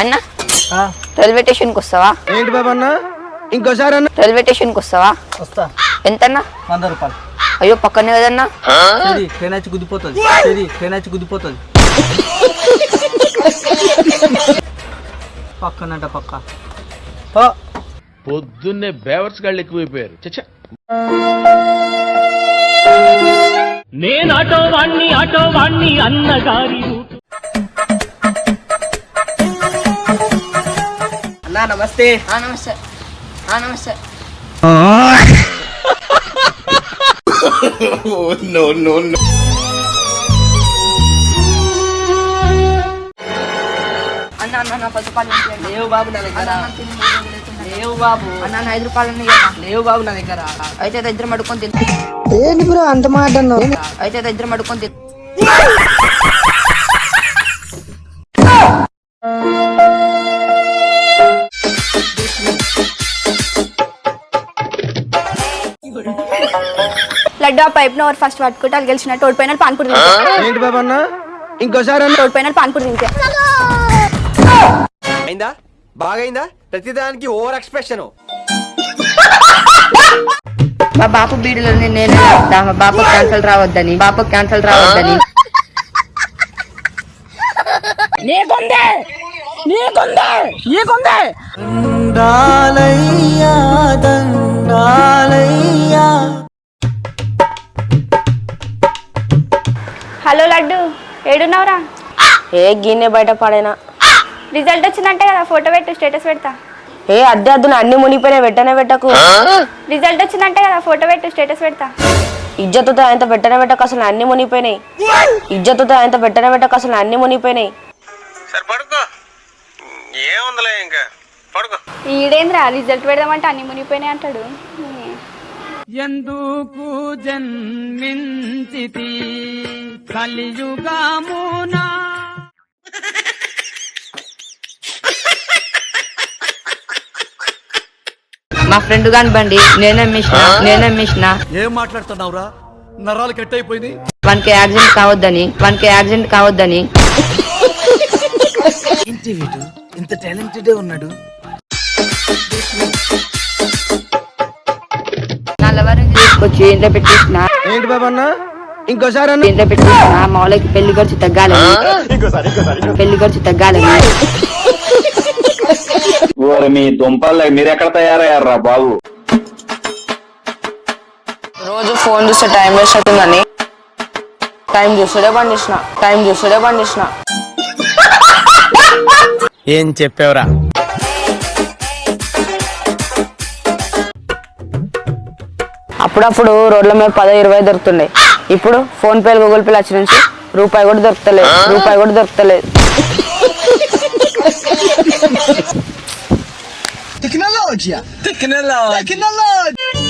అన్న? ఆ, రైల్వే స్టేషన్కి వస్తావా? ఏంటి బాబు అన్న? ఇంకోసారి అన్న. రైల్వే స్టేషన్కి వస్తావా? వస్తా. ఎంతన్నా? వంద రూపాయలు. అయ్యో పక్కనే కదన్నా. సరే ట్రైన్ వచ్చి గుద్దిపోతుంది సరే ట్రైన్ వచ్చి గుద్దిపోతుంది పక్కనంట పక్క. పో. పొద్దున్నే బేవర్స్ గాళ్ళు ఎక్కువైపోయారు. చచ్చా. నేను ఆటో వాణ్ణి ఆటో వాణ్ణి అన్నగారి రూటు అన్నా నమస్తే. ఆ, నమస్తే. ఆ, నమస్తే. అన్న అన్న నా పది రూపాయలు ఇవ్వండి. లేవు బాబు నా లేవు బాబు. అన్న ఐదు రూపాయలు. లేవు బాబు నా దగ్గర. అయితే అయితే ఇద్దరం ఏంటి బ్రో అంత మాట అయితే ఇద్దరం లడ్డు ఆ పైప్ నోరు ఫస్ట్ పట్టుకుంటే అది గెలిచినట్టు ఓడిపోయిన పాన్పూరి ఏంటి బాబు అన్న? ఇంకోసారి అన్న? ఓడిపోయిన పాన్పూరి తింటే. అయిందా? బాగైందా? ప్రతిదానికి ఓవర్ ఎక్స్ప్రెషన్. మా బాపు బీడులో నేనే చెప్తా మా బాపు క్యాన్సల్ రావద్దని. బాపు క్యాన్సల్ రావద్దని. దండాలయ్యా దండాలయ్యా. హలో లడ్డు ఏడున్నావురా? ఏ గిన్నె బయట పడేనా? రిజల్ట్ వచ్చిందంటే కదా ఫోటో పెట్టు స్టేటస్ పెడతా. ఏ అద్దె అద్దు అన్ని మునిగిపోయినా వెంటనే పెట్టకు. రిజల్ట్ వచ్చిందంటే కదా ఫోటో పెట్టు స్టేటస్ పెడతా. ఇజ్జతుతో ఆయనతో వెంటనే పెట్టకు అసలు అన్ని మునిగిపోయినాయి. ఇజ్జతుతో ఆయనతో వెంటనే పెట్టకు అసలు అన్ని మునిగిపోయినాయి. సరే పడుకో. ఏముందిలే ఇంకా? పడుకో. ఈడేంద్రా రిజల్ట్ పెడదామంటే అన్ని మునిగిపోయినాయి అంటాడు. ఎందుకు జన్మించితి? కలియుగమునా మా ఫ్రెండ్ గాని బండి నేనే మిషన్ నేనే మిషన్. ఏం మాట్లాడుతున్నావురా? నరాలు కట్ అయిపోయింది వానికి యాక్సిడెంట్ కావద్దని వానికి యాక్సిడెంట్ కావద్దని. ఏంటి వీడు? ఇంత టాలెంటెడ్ ఉన్నాడు. నా లవర్ తీసుకొచ్చి ఇంట్లో పెట్టేసిన. ఏంటి ఇంకోసారి అన్న. ఇంట్లో పెట్టేసిన. మా వాళ్ళకి పెళ్ళి ఖర్చు తగ్గాలని. పెళ్ళి ఖర్చు తగ్గాలని. ఓరి మీ దుంపలు మీరు ఎక్కడ తయారయ్యారా బాబు? రోజు ఫోన్ చూస్తే టైం వేస్ట్ అవుతుందని టైం చూసుడే బంద్ చేసిన టైం చూసుడే బంద్ చేసిన ఏం చెప్పావురా? అప్పుడప్పుడు రోడ్ల మీద పదో ఇరవై దొరుకుతుండే. ఇప్పుడు ఫోన్ పేలు గూగుల్ పేలు వచ్చి నుంచి రూపాయి కూడా దొరుకుతలేదు. రూపాయి కూడా దొరుకుతలేదు. Tecnologia. Tecnologia. Tecnologia.